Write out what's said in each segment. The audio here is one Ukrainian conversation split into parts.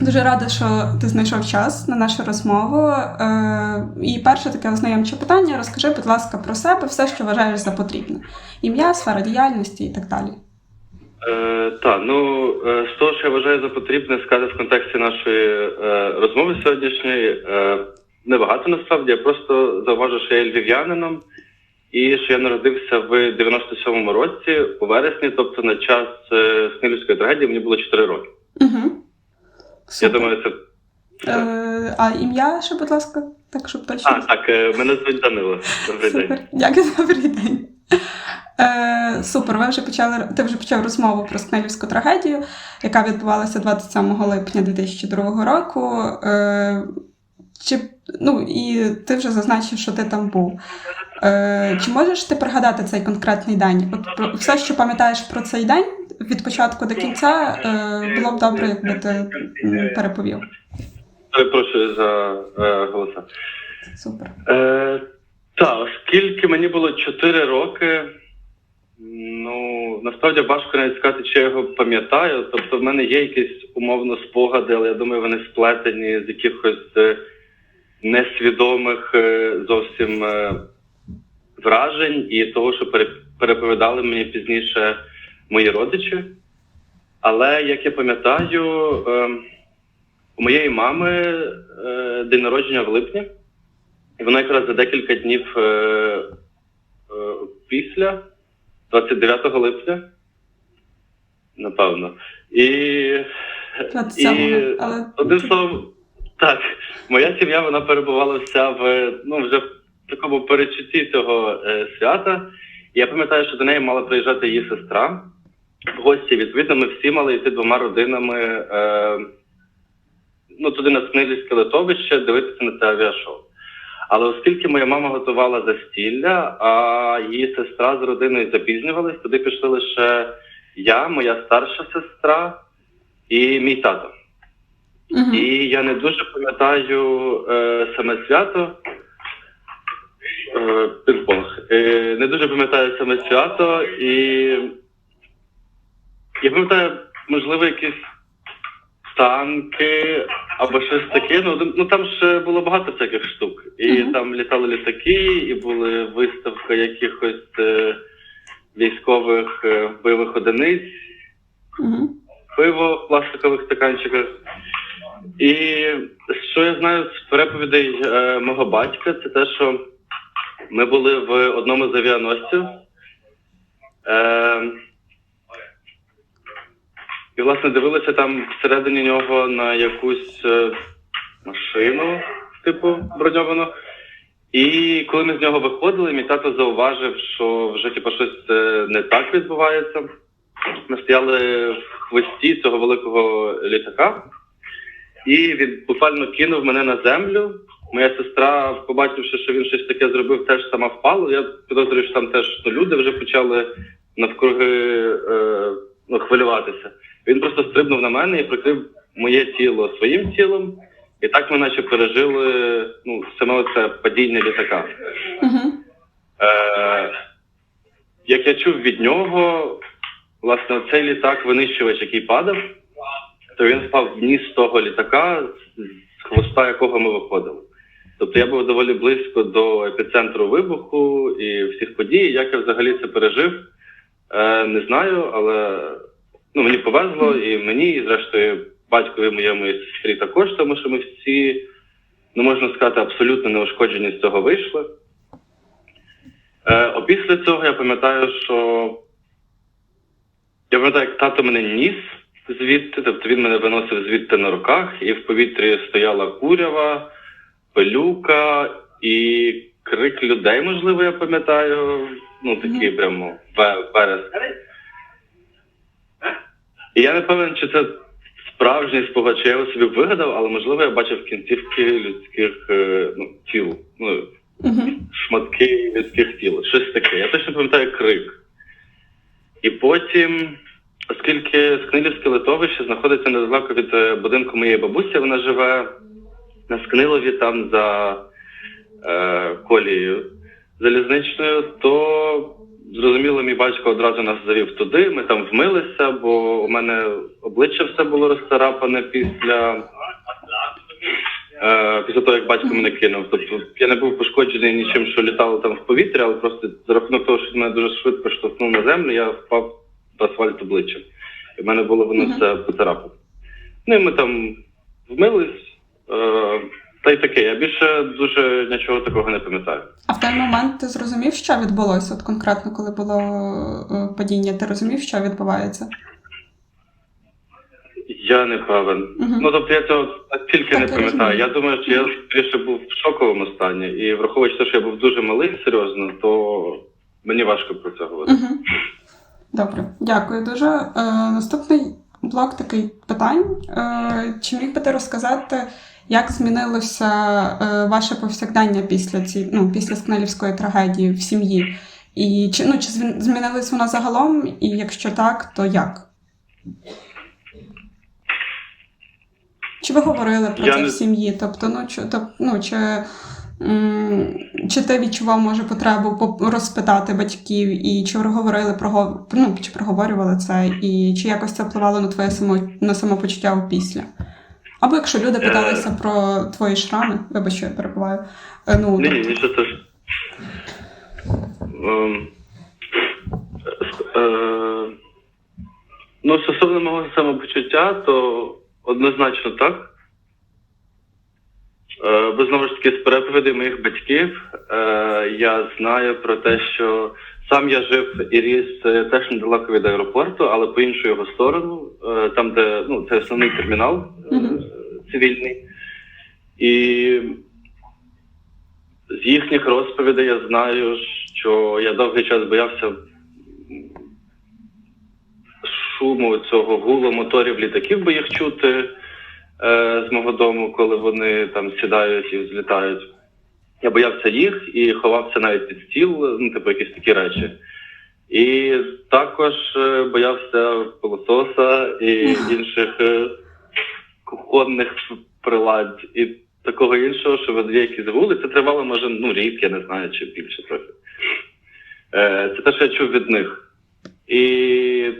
дуже рада, що ти знайшов час на нашу розмову. Е, і перше таке ознайомче питання: розкажи, будь ласка, про себе, все, що вважаєш за потрібне. Ім'я, сфера діяльності і так далі. Е, так, ну е, з того, що я вважаю за потрібне сказати в контексті нашої е, розмови сьогоднішньої, е, небагато насправді. Я просто зауважу, що я львів'янином і що я народився в 97-му році, у вересні, тобто на час е, Снилівської трагедії, мені було 4 роки. Угу. Я думаю, це. Е, а ім'я ще, будь ласка, так, щоб точно. А, так, е, мене звуть Данило. Добрий день. Супер. Дякую, добрий день. Е, супер, ви вже почали, ти вже почав розмову про Снелівську трагедію, яка відбувалася 27 липня 2002 року. Е, чи, ну, і ти вже зазначив, що ти там був. Е, чи можеш ти пригадати цей конкретний день? От про все, що пам'ятаєш про цей день від початку до кінця, е, було б добре, якби ти переповів. Перепрошую за е, голоса. Супер. Е, так, оскільки мені було 4 роки, ну насправді важко навіть сказати, чи я його пам'ятаю. Тобто, в мене є якісь умовно спогади, але я думаю, вони сплетені з якихось е, несвідомих зовсім вражень і того, що пере- переповідали мені пізніше мої родичі. Але як я пам'ятаю, е, у моєї мами е, день народження в липні. І вона якраз за декілька днів е, е, після 29 липня, напевно. І, 27-го, але- одним словом, так, моя сім'я вона перебувала вся в ну, вже в такому перечутті цього свята. І я пам'ятаю, що до неї мала приїжджати її сестра гості. Відповідно, ми всі мали йти двома родинами. Е, ну, туди на Снилівське литовище дивитися на це авіашоу. Але оскільки моя мама готувала застілля, а її сестра з родиною запізнювались, туди пішли лише я, моя старша сестра і мій тато. Угу. І я не дуже пам'ятаю е, саме свято. Е, пінг-понг. Е, не дуже пам'ятаю саме свято, і я пам'ятаю, можливо, якісь танки або щось таке. Ну, ну там ж було багато всяких штук. І Мгм. там літали літаки, і були виставка якихось е, військових е, бойових одиниць Угу. пиво в пластикових стаканчиках. І що я знаю з переповідей е, мого батька, це те, що ми були в одному з авіаносців. Е, і, власне, дивилися там всередині нього на якусь е, машину, типу, броньовану. І коли ми з нього виходили, мій тато зауважив, що вже типу, щось е, не так відбувається. Ми стояли в хвості цього великого літака, і він буквально кинув мене на землю. Моя сестра, побачивши, що він щось таке зробив, теж сама впала. Я підозрюю, що там теж ну, люди вже почали навкруги е, ну, хвилюватися. Він просто стрибнув на мене і прикрив моє тіло своїм тілом. І так ми наче пережили ну, саме це падіння літака. Угу. Е, як я чув від нього, власне, цей літак, винищувач, який падав, то він впав в ніс того літака, з хвоста якого ми виходили. Тобто я був доволі близько до епіцентру вибуху і всіх подій. Як я взагалі це пережив, е, не знаю, але ну, мені повезло і мені, і зрештою батькові моєму і сестрі також, тому що ми всі, ну можна сказати, абсолютно неушкоджені з цього вийшли. Е, опісля цього я пам'ятаю, що я пам'ятаю, як тато мене ніс звідти, тобто він мене виносив звідти на руках, і в повітрі стояла курява, пилюка і крик людей, можливо, я пам'ятаю. Ну, такий Мгм. прямо ве- вереск. І я не певен, чи це справжній спогад, чи я його собі вигадав, але можливо я бачив кінцівки людських е, ну, тіл. Ну, Угу. шматки людських тіл, щось таке. Я точно пам'ятаю крик. І потім, оскільки Скнилівське литовище знаходиться недалеко від е, будинку моєї бабусі, вона живе на Скнилові там за колією залізничною, то зрозуміло, мій батько одразу нас завів туди. Ми там вмилися, бо у мене обличчя все було розцарапане після. Е, після того, як батько мене кинув. Тобто я не був пошкоджений нічим, що літало там в повітря, але просто за рахунок того, що мене дуже швидко штовхнув на землю, я впав в асфальт обличчям. І в мене було воно все поцарапано. Ну і ми там вмились. Та й таке. Я більше дуже нічого такого не пам'ятаю. А в той момент ти зрозумів, що відбулося? От конкретно, коли було е, падіння, ти розумів, що відбувається? Я не певен. Мгм. Ну тобто я цього тільки Так, не пам'ятаю. Я думаю, що я скоріше був в шоковому стані, і враховуючи те, що я був дуже малий, серйозно, то мені важко про це говорити. Угу. Добре, дякую дуже. Е, наступний блок такий питань. Е, чи міг би ти розказати, як змінилося е, ваше повсякдення після ці, ну, після Скнелівської трагедії в сім'ї? І чи, ну, чи змінилось воно загалом? І якщо так, то як? Чи ви говорили про Я це не- в сім'ї? Тобто, ну чи тоб, ну чи, м, чи ти відчував може потребу розпитати батьків, і чи ви говорили про ну, чи проговорювали це, і чи якось це впливало на твоє само на самопочуття після? Або якщо люди Е. питалися про твої шрами, вибач, що я перебуваю. е, Ну, Ні, ні, нічого теж. Ем, е, е, ну, стосовно мого самопочуття, то однозначно так. Е, бо знову ж таки, з переповідей моїх батьків е, я знаю про те, що сам я жив і ріс теж недалеко від аеропорту, але по іншу його сторону, е, там, де ну, це основний термінал е. Цивільний. І з їхніх розповідей я знаю, що я довгий час боявся шуму цього гулу моторів літаків, бо їх чути е, з мого дому, коли вони там сідають і взлітають. Я боявся їх і ховався навіть під стіл, ну, типу, якісь такі речі. І також е, боявся пилососа і інших е, кухонних прилад і такого іншого, що видає якісь гули. Це тривало, може, ну, рік, я не знаю, чи більше трохи. Е, це те, що я чув від них. І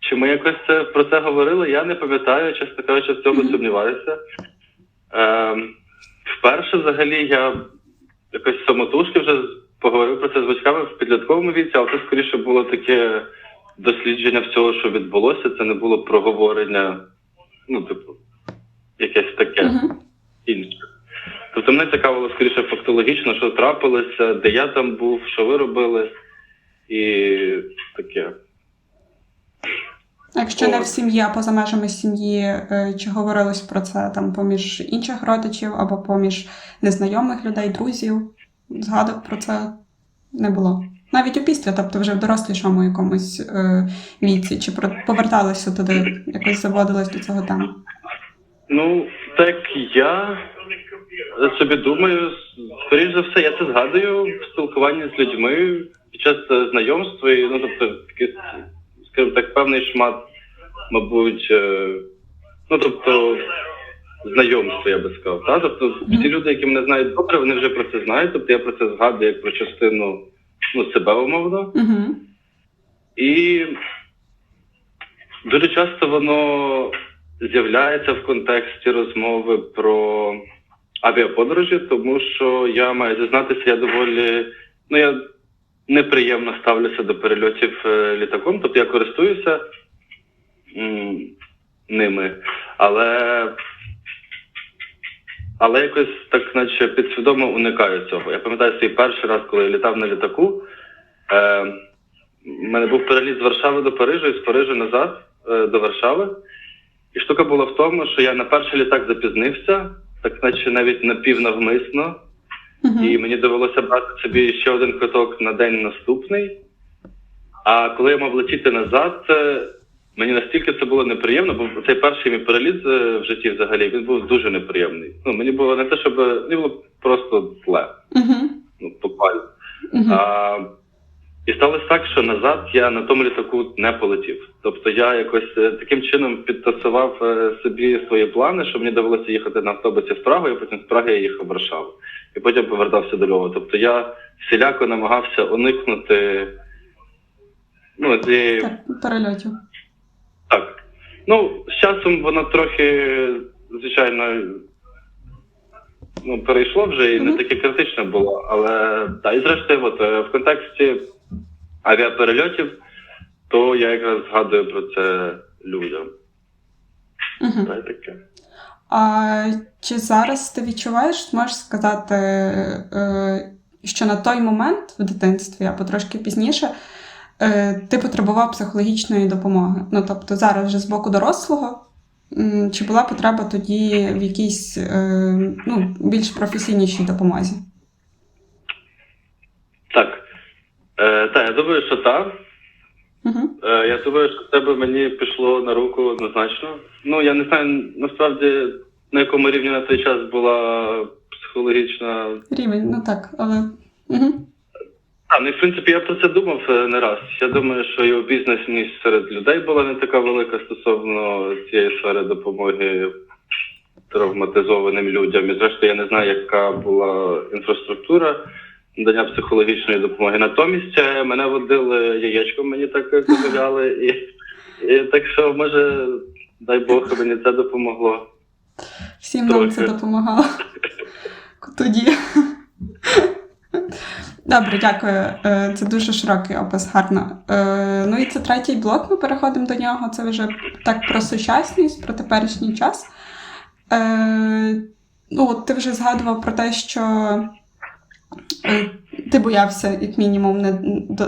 чи ми якось це, про це говорили, я не пам'ятаю, чесно кажучи, в цьому сумніваюся. Е, вперше взагалі я якось самотужки вже поговорив про це з батьками в підлітковому віці, але це скоріше було таке дослідження всього, що відбулося. Це не було проговорення, ну, типу, якесь таке Мгм. інше. Тобто мене цікавило скоріше фактологічно, що трапилося, де я там був, що ви робили, і таке. Якщо не в сім'ї, а поза межами сім'ї, е, чи говорилось про це там поміж інших родичів або поміж незнайомих людей, друзів? Згадок про це не було. Навіть опісля, тобто вже в дорослішому якомусь е, віці, чи про- поверталися туди, якось заводились до цього теми. Ну, так я собі думаю, скоріш за все, я це згадую в спілкуванні з людьми під час знайомства, і, ну, тобто, такий, скажімо так, певний шмат, мабуть, е, ну, тобто, знайомства, я би сказав. Та? Тобто, всі люди, які мене знають добре, вони вже про це знають, тобто я про це згадую як про частину ну, себе умовно. Угу. І дуже часто воно з'являється в контексті розмови про авіаподорожі, тому що я маю зізнатися, я доволі ну я неприємно ставлюся до перельотів е, літаком, тобто я користуюся м, ними, але але якось так, наче підсвідомо уникаю цього. Я пам'ятаю свій перший раз, коли я літав на літаку. Е, у мене був переліт з Варшави до Парижа і з Парижа назад е, до Варшави. І штука була в тому, що я на перший літак запізнився, так наче навіть напівнавмисно, Угу. і мені довелося брати собі ще один квиток на день наступний. А коли я мав летіти назад, мені настільки це було неприємно, бо цей перший мій переліт е, в житті взагалі він був дуже неприємний. Ну, мені було не те, щоб мені було просто зле, Угу. ну, буквально. Угу. А, І сталося так, що назад я на тому літаку не полетів. Тобто я якось е, таким чином підтасував е, собі свої плани, що мені довелося їхати на автобусі в Прагу, і потім з Праги я їхав в Варшаву. І потім повертався до Львова. Тобто я всіляко намагався уникнути ну, цієї перельотів. Так. Ну, з часом воно трохи, звичайно, ну, перейшло вже і не таке критично було. Але та, і зрештою, от, е, в контексті авіаперельотів, то я якраз згадую про це людям. Угу. Та й таке. А чи зараз ти відчуваєш, можеш сказати, е, що на той момент в дитинстві або трошки пізніше ти потребував психологічної допомоги? Ну тобто зараз вже з боку дорослого, чи була потреба тоді в якійсь е, ну, більш професійнішій допомозі? Так. Е, та, я думаю, що так. Угу. Е, я думаю, що це би мені пішло на руку однозначно. Ну, я не знаю насправді на якому рівні на той час була психологічна Рівень, ну так, але. Угу. А, ну і в принципі я про це думав е, не раз. Я думаю, що і обізнаність серед людей була не така велика стосовно цієї сфери допомоги травматизованим людям. І зрештою, я не знаю, яка була інфраструктура надання психологічної допомоги. Натомість е, мене водили яєчком, мені так казали, і, і так що може, дай Бог, мені це допомогло. Всім нам це допомагало. Тоді. Добре, дякую. Е, Це дуже широкий опис, гарно. Е, Ну і це третій блок. Ми переходимо до нього. Це вже так про сучасність, про теперішній час. Е, Ну, ти вже згадував про те, що ти боявся, як мінімум, не,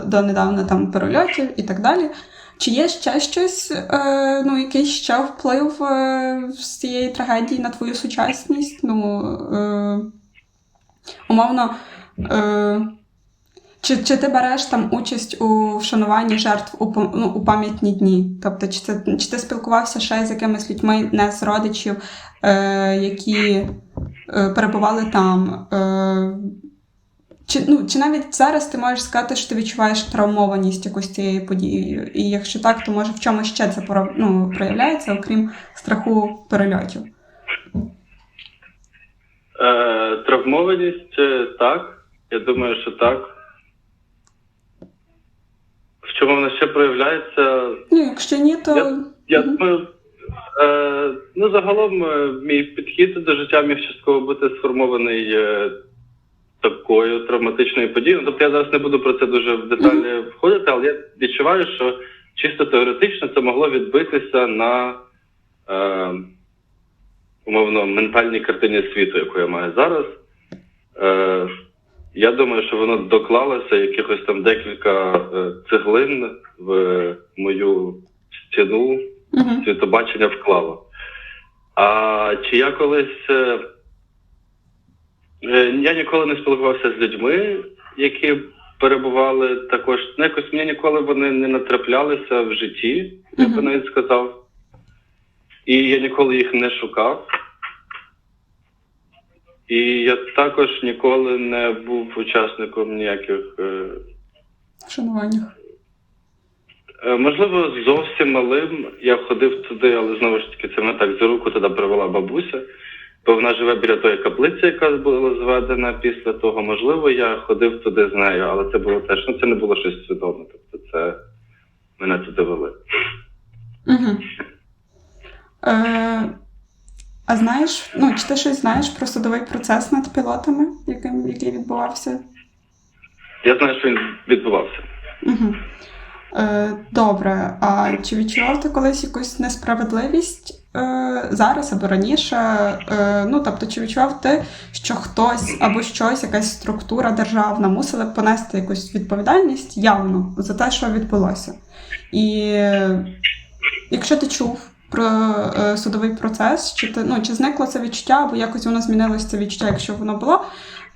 донедавна там перельотів і так далі. Чи є ще щось, ну, якийсь ще вплив з цієї трагедії на твою сучасність? Ну, умовно, чи, чи ти береш там участь у вшануванні жертв у, ну, у пам'ятні дні? Тобто, чи, це, чи ти спілкувався ще з якимись людьми, не з родичів, е, які е, перебували там? Е, чи, ну, чи навіть зараз ти можеш сказати, що ти відчуваєш травмованість якусь цією подією? І якщо так, то може в чому ще це ну, проявляється, окрім страху перельотів? Е, травмованість е, так. Я думаю, що так. В чому вона ще проявляється? Ну, якщо ні, то. Я- Я думаю, е, ну загалом е, мій підхід до життя міг частково бути сформований е, такою травматичною подією. Тобто я зараз не буду про це дуже в деталі входити, але я відчуваю, що чисто теоретично це могло відбитися на е, умовно ментальній картині світу, яку я маю зараз. Е, я думаю, що воно доклалося якихось там декілька е, цеглин в мою стіну світобачення вклало. А чи я колись. е, е, Я ніколи не спілкувався з людьми, які перебували також. Ну, якось мені ніколи вони не натраплялися в житті, я би навіть сказав. І я ніколи їх не шукав. І я також ніколи не був учасником ніяких. е, Вшануваннях. Е, Можливо, зовсім малим я ходив туди, але знову ж таки це мене так за руку туди привела бабуся. Бо вона живе біля тої каплиці, яка була зведена після того. Можливо, я ходив туди з нею, але це було теж ну це не було щось свідоме. Тобто це мене туди вели. Угу. Е, а знаєш, ну, чи ти щось знаєш про судовий процес над пілотами, яким, який відбувався? Я знаю, що він відбувався. Угу. Е, добре. А чи відчував ти колись якусь несправедливість е, зараз або раніше? Е, ну, тобто, чи відчував ти, що хтось або щось, якась структура державна мусила б понести якусь відповідальність явно за те, що відбулося? І е, якщо ти чув про е, судовий процес, чи ти ну чи зникло це відчуття, або якось воно змінилося це відчуття, якщо воно було,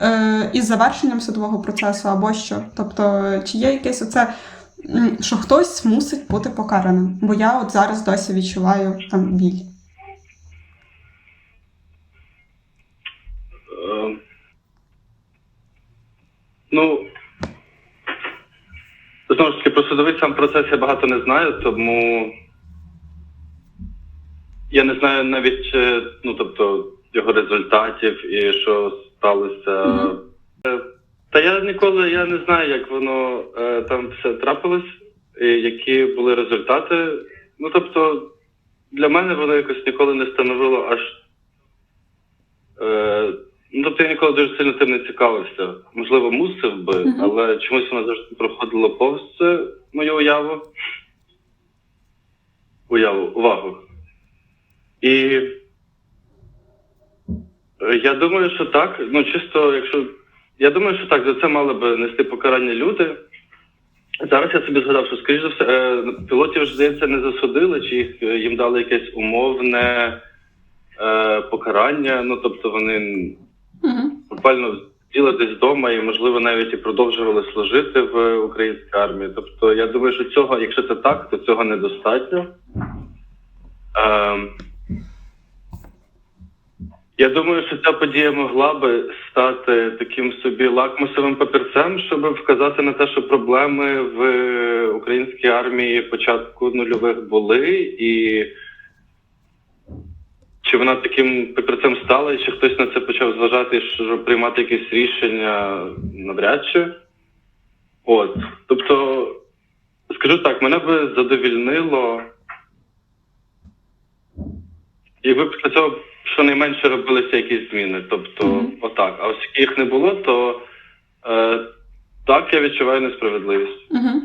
е, із завершенням судового процесу, або що? Тобто, чи є якесь оце, що хтось мусить бути покараним? Бо я от зараз досі відчуваю там біль. Е, ну Знову ж таки, про судовий сам процес я багато не знаю, тому я не знаю навіть е, ну, тобто, його результатів і що сталося. Мгм. Е, Та я ніколи я не знаю, як воно е, там все трапилось, і які були результати. Ну тобто, для мене воно якось ніколи не становило аж. Е, ну, тобто я ніколи дуже сильно тим не цікавився. Можливо, мусив би, але чомусь воно завжди проходило повз мою уяву. Уяву, увагу. І е, я думаю, що так. Ну, чисто, якщо. Я думаю, що так, за це мали би нести покарання люди. Зараз я собі згадав, що, скоріш за все, е, пілотів ж, здається, не засудили, чи їх, е, їм дали якесь умовне е, покарання. Ну, тобто вони Угу. буквально сиділи десь вдома і, можливо, навіть і продовжували служити в українській армії. Тобто, я думаю, що цього, якщо це так, то цього недостатньо. Ем, я думаю, що ця подія могла би стати таким собі лакмусовим папірцем, щоб вказати на те, що проблеми в українській армії початку нульових були, і чи вона таким папірцем стала, і чи хтось на це почав зважати, що приймати якісь рішення навряд чи. От. Тобто, скажу так, мене би задовільнило. Якби після цього щонайменше робилися якісь зміни. Тобто, Мгм. отак. А оскільки їх не було, то е, так я відчуваю несправедливість. Угу.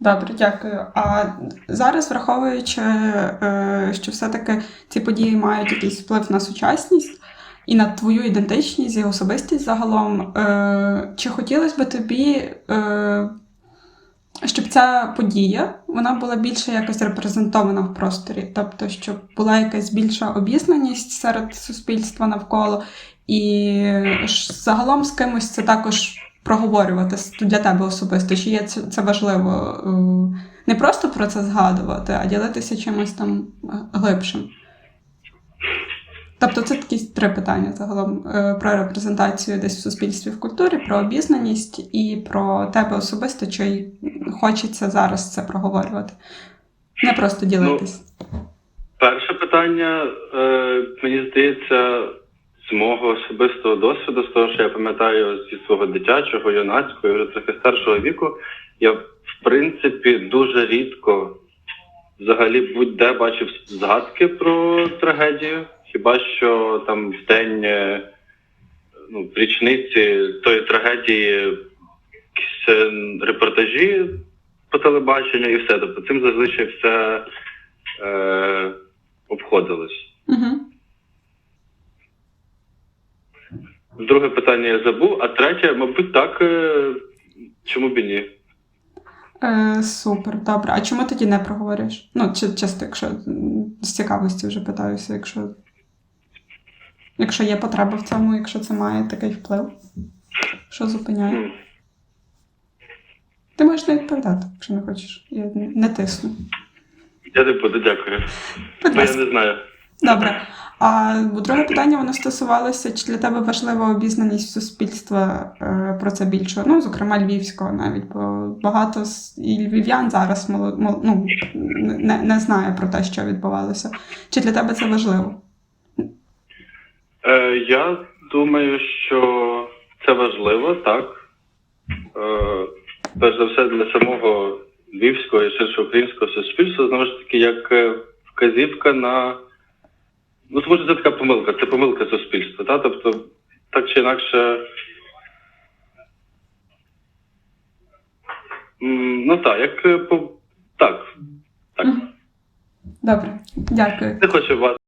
Добре, дякую. А зараз, враховуючи, е, що все-таки ці події мають якийсь вплив на сучасність і на твою ідентичність і особистість загалом, е, чи хотілося би тобі, е, щоб ця подія вона була більше якось репрезентована в просторі, тобто, щоб була якась більша обізнаність серед суспільства навколо, і загалом з кимось це також проговорювати для тебе особисто, чи є це, важливо е, не просто про це згадувати, а ділитися чимось там глибшим. Тобто це такі три питання загалом е, про репрезентацію десь в суспільстві в культурі, про обізнаність і про тебе особисто, чи хочеться зараз це проговорювати. Не просто ділитись. Перше питання, е, мені здається, з мого особистого досвіду, з того, що я пам'ятаю зі свого дитячого, юнацького, вже трохи старшого віку, я в принципі дуже рідко взагалі будь-де бачив згадки про трагедію. Хіба що там в день е, ну, річниці тої трагедії якісь е, репортажі по телебаченню і все. Тобто цим зазвичай все е, обходилось. Угу. Друге питання я забув, а третє, мабуть, так. е, Чому б і ні? Е, супер, добре. А чому тоді не проговорюєш? Ну, чи часто, якщо з цікавості вже питаюся, якщо, якщо є потреба в цьому, якщо це має такий вплив, що зупиняє? Ти можеш не відповідати, якщо не хочеш. Я не- тисну. Я не буду, дякую. Бо я не знаю. Добре. А друге питання воно стосувалося, чи для тебе важлива обізнаність суспільства е, про це більше, ну, зокрема, львівського навіть, бо багато і львів'ян зараз ну, не, не знає про те, що відбувалося. Чи для тебе це важливо? Е, я думаю, що це важливо, так. Е, перш за все для самого львівського і ширше українського суспільства, знову ж таки, як е, вказівка на. Ну, тому що це така помилка, це помилка суспільства, та? тобто, так чи інакше. Ну так, як е, по. Так. Так. Добре, дякую. Не хочу вас